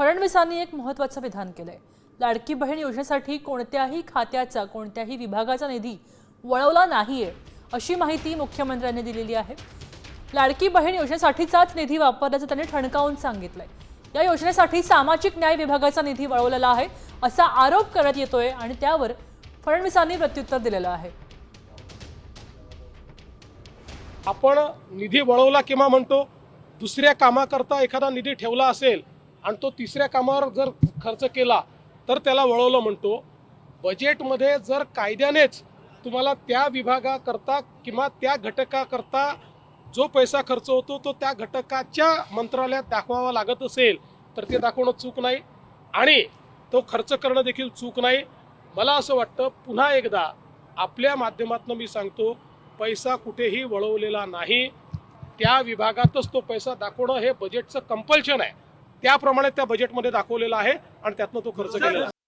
फडणवीसांनी एक महत्त्वाचं विधान केलंय. लाडकी बहीण योजनेसाठी कोणत्याही खात्याचा कोणत्याही विभागाचा निधी वळवला नाहीये अशी माहिती मुख्यमंत्र्यांनी दिलेली आहे. लाडकी बहीण योजनेसाठीचाच निधी वापरल्याचं त्यांनी ठणकावून सांगितलंय. या योजनेसाठी सामाजिक न्याय विभागाचा निधी वळवलेला आहे असा आरोप करत येतोय आणि त्यावर फडणवीसांनी प्रत्युत्तर दिलेलं आहे. आपण निधी वळवला किंवा म्हणतो दुसऱ्या कामाकरता एखादा निधी ठेवला असेल आणि तो तिसऱ्या कामावर जर खर्च केला तर त्याला वळवलं म्हणतो. बजेटमध्ये जर कायद्यानेच तुम्हाला त्या विभागाकरता किंवा त्या घटकाकरता जो पैसा खर्च होतो तो त्या घटकाच्या मंत्रालयात दाखवावा लागत असेल तर ते दाखवणं चूक नाही. आणि तो खर्च करणं देखील चूक नाही. मला असं वाटतं पुन्हा एकदा आपल्या माध्यमातून मी सांगतो पैसा कुठेही वळवलेला नाही. त्या विभागातच तो पैसा दाखवणं हे बजेटचं कंपल्शन आहे. त्याप्रमाणे त्या बजेटमध्ये दाखवलेला आहे आणि त्यातनं तो खर्च केलेला आहे.